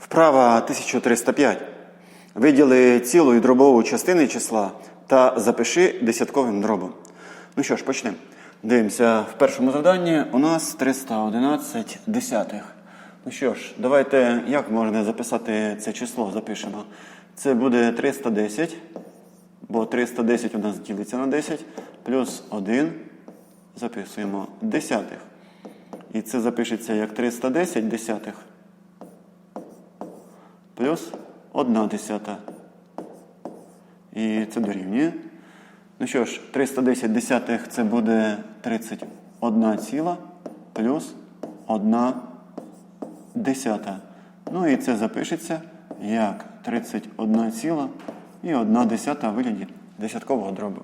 Вправа 1305. Виділи цілу і дробову частини числа та запиши десятковим дробом. Ну що ж, почнемо. Дивимося, в першому завданні у нас 311 десятих. Ну що ж, давайте як можна записати це число, запишемо. Це буде 310, бо 310 у нас ділиться на 10, плюс 1 записуємо десятих. І це запишеться як 310 десятих плюс 1 десята. І це дорівнює. Ну що ж, 310 десятих це буде 31 ціла плюс 1 десята. Ну і це запишеться як 31 ціла і 1 десята вигляді десяткового дробу.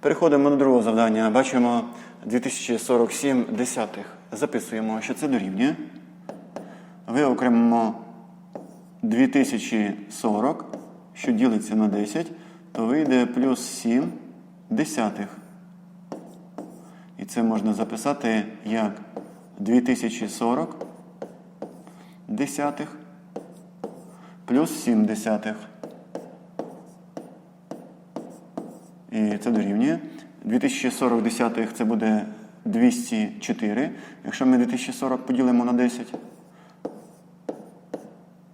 Переходимо до другого завдання. Бачимо 2047 десятих. Записуємо, що це дорівнює. Виокремимо 2040, що ділиться на 10, то вийде плюс 7 десятих. І це можна записати як 2040 десятих плюс 7 десятих. І це дорівнює. 2040 десятих це буде 204. Якщо ми 2040 поділимо на 10,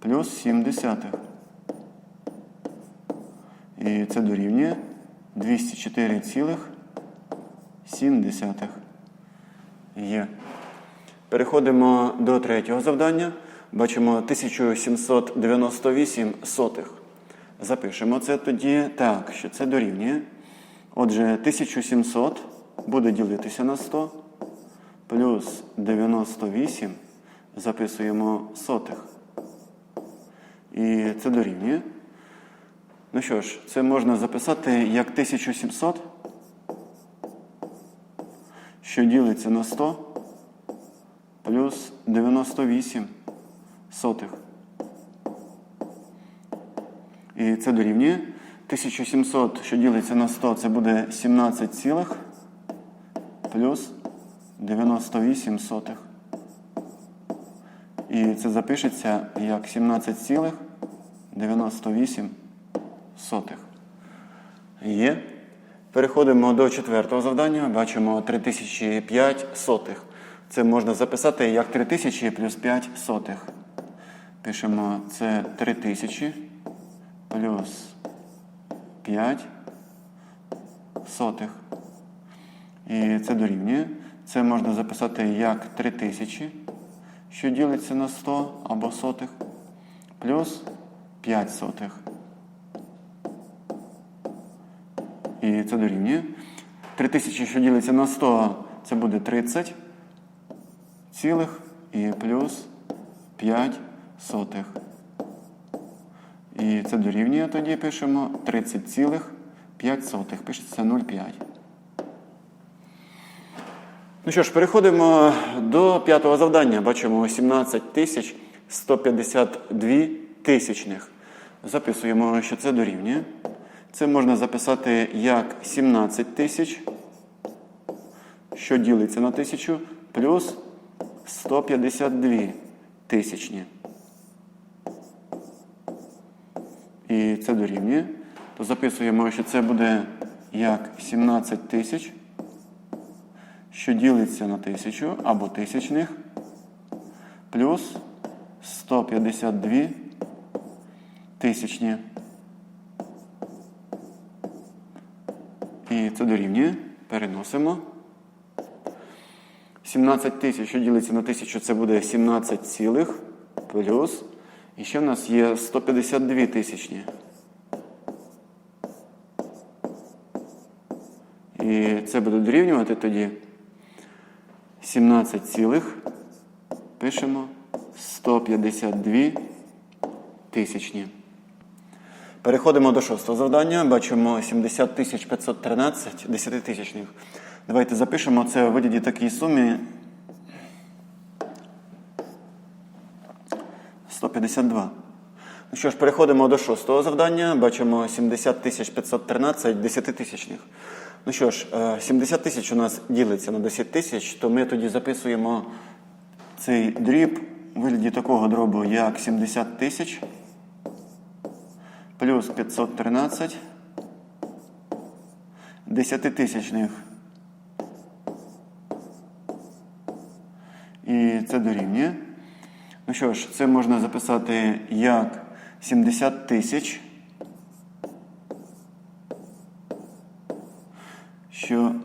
плюс 7 десятих. І це дорівнює 204,7. Є. Переходимо до третього завдання. Бачимо 1798 сотих. Запишемо це тоді так, що це дорівнює. Отже, 1700 буде ділитися на 100, плюс 98 записуємо сотих. І це дорівнює. Ну що ж, це можна записати як 1700, що ділиться на 100, плюс 98 сотих. І це дорівнює. 1700, що ділиться на 100, це буде 17 цілих плюс 98 сотих. І це запишеться як 17,98. Є. Переходимо до четвертого завдання. Бачимо 3005 сотих. Це можна записати як 3000 плюс 5 сотих. Пишемо це 3000 плюс 5 сотих. І це дорівнює. Це можна записати як 3000 що ділиться на 100 або сотих, плюс 5 сотих. І це дорівнює. 3000, що ділиться на 100, це буде 30 цілих і плюс 5 сотих. І це дорівнює, тоді пишемо 30 цілих 5 сотих. Пишеться 0,5. Ну що ж, переходимо до п'ятого завдання. Бачимо 17 тисяч 152 тисячних. Записуємо, що це дорівнює. Це можна записати як 17 тисяч, що ділиться на тисячу, плюс 152 тисячні. І це дорівнює. То записуємо, що це буде як 17 тисяч що ділиться на тисячу або тисячних, плюс 152 тисячні. І це дорівнює. Переносимо. 17 тисяч, що ділиться на тисячу, це буде 17 цілих плюс. І ще в нас є 152 тисячні. І це буде дорівнювати тоді 17 цілих, пишемо 152 тисячні. Переходимо до шостого завдання. Бачимо 70 513 десятитисячних. Давайте запишемо це у вигляді такій сумі 152. Ну що ж, переходимо до шостого завдання. Бачимо 70 513 десятитисячних. Ну що ж, е, 70 тисяч у нас ділиться на 10 тисяч, то ми тоді записуємо цей дріб у вигляді такого дробу, як 70 тисяч плюс 513 десятитисячних. І це дорівнює. Ну що ж, це можна записати як 70 тисяч, що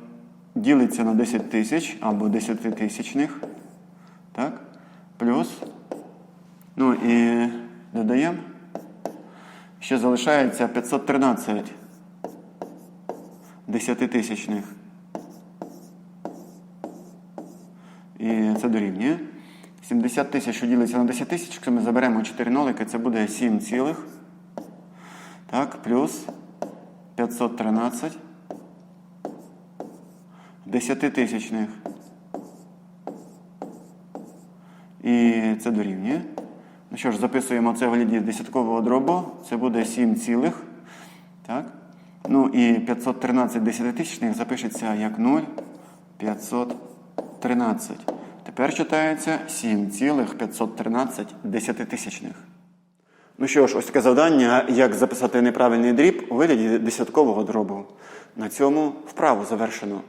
ділиться на 10 тисяч або 10 тисячних. Так? Плюс. Ну і додаємо. Ще залишається 513 десятитисячних. І це дорівнює. 70 тисяч, що ділиться на 10 тисяч, якщо ми заберемо 4 нолики, це буде 7 цілих. Так, плюс 513 десятитисячних. І це дорівнює. Ну що ж, записуємо це в вигляді десяткового дробу. Це буде 7 цілих. Так. Ну і 513 десятитисячних запишеться як 0, 513. Тепер читається 7,513 десятитисячних. Ну що ж, ось таке завдання, як записати неправильний дріб у вигляді десяткового дробу. На цьому вправу завершено.